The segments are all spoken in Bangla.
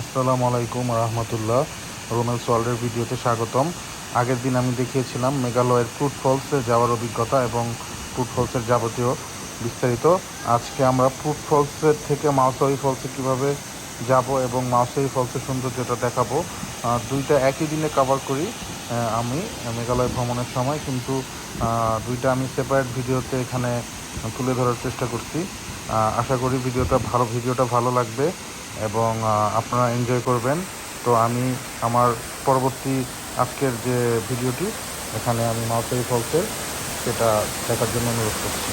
আসসালামু আলাইকুম রহমতুল্লাহ। রোমেলস ওয়ার্ল্ডের ভিডিওতে স্বাগতম। আগের দিন আমি দেখিয়েছিলাম মেঘালয়ের ফ্রুট ফলসে যাওয়ার অভিজ্ঞতা এবং ফ্রুট ফলসের যাবতীয় বিস্তারিত। আজকে আমরা ফ্রুট ফলসের থেকে মাউসাই ফলসে কীভাবে যাব এবং মাউসাই ফলসের সৌন্দর্যটা দেখাবো। দুইটা একই দিনে কভার করি আমি মেঘালয় ভ্রমণের সময়। কিন্তু দুইটা আমি সেপারেট ভিডিওতে এখানে তুলে ধরার চেষ্টা করছি। আশা করি ভিডিওটা ভালো ভিডিওটা ভালো লাগবে। এবং আপনারা এনজয় করবেন। তো আমি আমার পরবর্তী আজকের যে ভিডিওটি এখানে আমি মাউসাই ফলসের সেটা দেখার জন্য অনুরোধ করছি।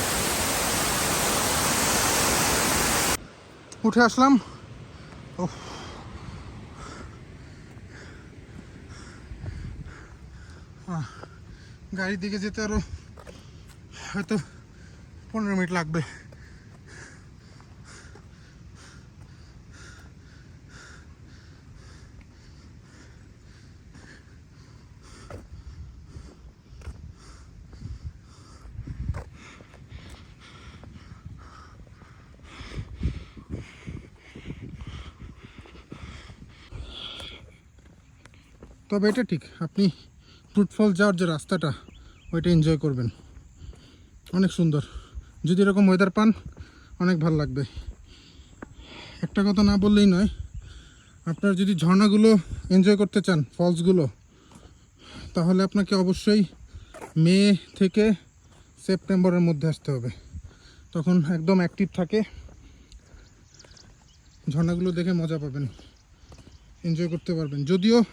উঠে আসলাম। আহ, গাড়ির দিকে যেতে আরও হয়তো পনেরো মিনিট লাগবে। তবে এটা ঠিক, আপনি ফ্রুটফল যাওয়ার যে রাস্তাটা, ওইটা এনজয় করবেন। অনেক সুন্দর। যদি এরকম ওয়েদার পান, অনেক ভালো লাগবে। একটা কথা না বললেই নয়, আপনার যদি ঝর্ণাগুলো এনজয় করতে চান ফলসগুলো তাহলে আপনাকে অবশ্যই মে থেকে সেপ্টেম্বরের মধ্যে আসতে হবে। তখন একদম অ্যাক্টিভ থাকে। ঝর্ণাগুলো দেখে মজা পাবেন। এনজয় করতে পারবেন। যদিও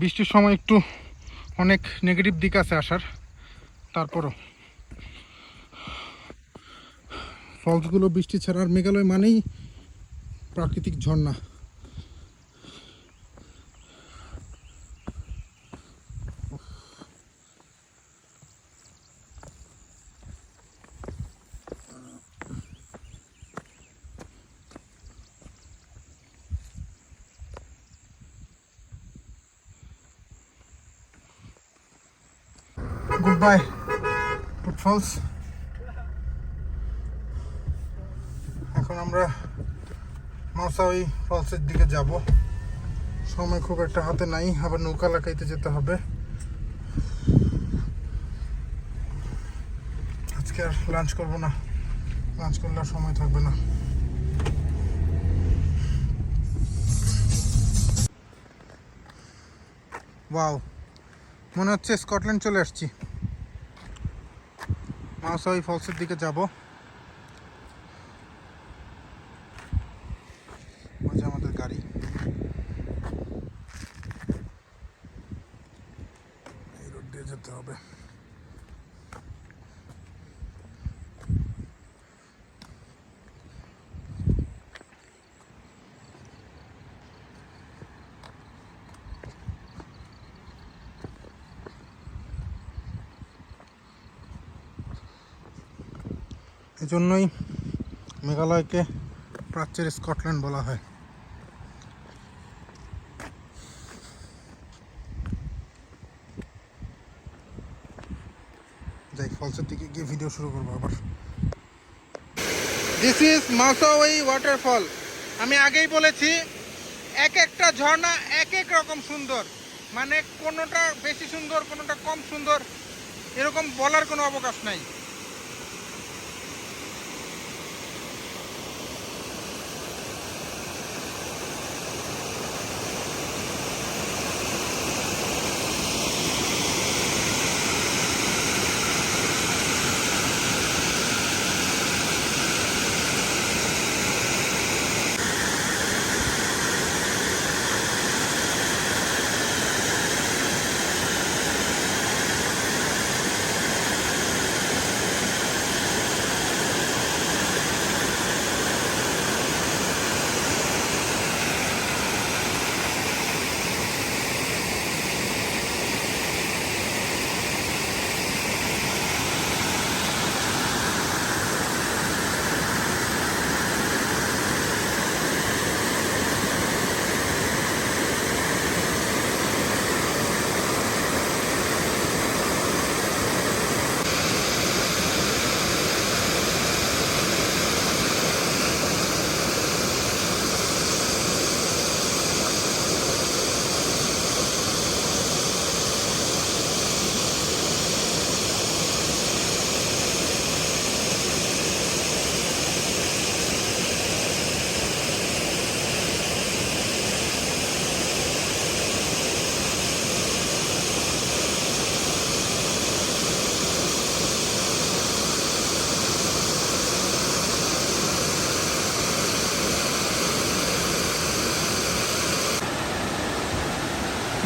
বৃষ্টির সময় একটু অনেক নেগেটিভ দিক আছে আসার। তারপরও ফলসগুলো বৃষ্টি ছাড়া আর মেঘালয় মানেই প্রাকৃতিক ঝর্ণা। বাই ফুট ফলস এখন আমরা মশাই ফলসের দিকে যাব। সময় খুব একটা হাতে নাই, আবার নৌকা লাগাইতে যেতে হবে। আজকে আর লাঞ্চ করব না। লাঞ্চ করলে আর সময় থাকবে না। ওয়াও মনে হচ্ছে স্কটল্যান্ড চলে আসছি। মাউসাই ফলসের দিকে যাব। ওই আমাদের গাড়ি। এই রোড দিয়ে যেতে হবে। এই জন্যই মেঘালয়কে প্রাচ্যের স্কটল্যান্ড বলা হয়। যাই ফলসের দিকে গিয়ে ভিডিও শুরু করব আবার। দিস ইজ মাসাওয়াই ওয়াটারফল আমি আগেই বলেছি, এক একটা ঝর্ণা এক এক রকম সুন্দর। মানে কোনোটা বেশি সুন্দর, কোনোটা কম সুন্দর, এরকম বলার কোনো অবকাশ নাই।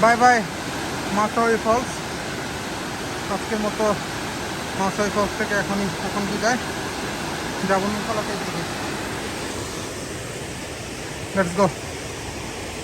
Bye bye Masai Falls. আজকের মতো মাসাই ফলস থেকে এখনই এখন বিদায়। যাব নিকলাকের দিকে লেটস গো